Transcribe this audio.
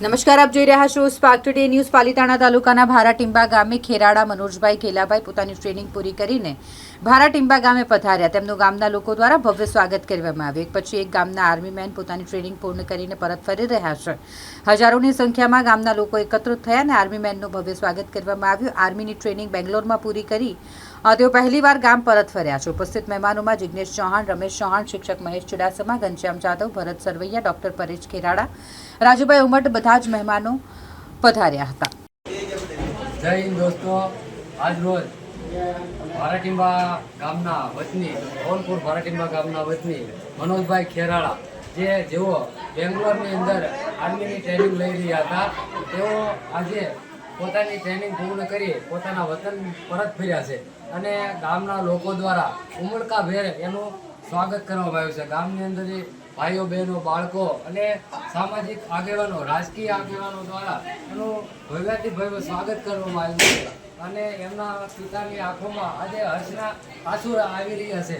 નમસ્કાર, આપ જોઈ રહ્યા છો સ્પાર્ક ટુડે ન્યૂઝ પાલીતાણા તાલુકાના ભારાટીંબા ગામે ખેરાડા મનોજભાઈ કેલાભાઈ પોતાની ટ્રેનિંગ પૂરી કરીને ભારા ટીંબા ગામે પધાર્યા. તેમનું ગામના લોકો દ્વારા ભવ્ય સ્વાગત કરવામાં આવ્યું. એક પછી એક ગામના આર્મી મેન પોતાની ટ્રેનિંગ પૂર્ણ કરીને પરત ફરી રહ્યા છે. હજારોની સંખ્યામાં ગામના લોકો એકત્રિત થયા અને આર્મી મેનનું ભવ્ય સ્વાગત કરવામાં આવ્યું. આર્મીની ટ્રેનિંગ બેંગ્લોરમાં પૂરી કરી તેઓ પહેલીવાર ગામ પરત ફર્યા છે. ઉપસ્થિત મહેમાનોમાં જિજ્ઞેશ ચૌહાણ, રમેશ ચૌહાણ, શિક્ષક મહેશ ચુડાસમા, ઘનશ્યામ જાદવ ભરત સરવૈયા, ડોક્ટર પરેશ ખેરાડા, રાજુભાઈ ઉમટ બધા જ મહેમાનો પધાર્યા હતા. જય હિન્દ દોસ્તો. આજ ભારાટીંબા ગામના વતની ધોલપુર ભારાટીંબા ગામના વતની મનોજભાઈ ખેરાળા જે જેઓ બેંગ્લોરની અંદર આર્મીની ટ્રેનિંગ લઈ રહ્યા હતા, તેઓ આજે પોતાની ટ્રેનિંગ પૂર્ણ કરી પોતાના વતન પરત ફર્યા છે. અને ગામના લોકો દ્વારા ઉમળકાભેર એનું સ્વાગત કરવામાં આવ્યું છે. ગામની અંદર ભાઈઓ, બહેનો, બાળકો અને સામાજિક આગેવાનો, રાજકીય આગેવાનો દ્વારા એનું ભવ્યાથી ભવ્ય સ્વાગત કરવામાં આવ્યું છે. અને એમના પિતાની આંખોમાં આજે હર્ષના આંસુ આવી રહ્યા છે.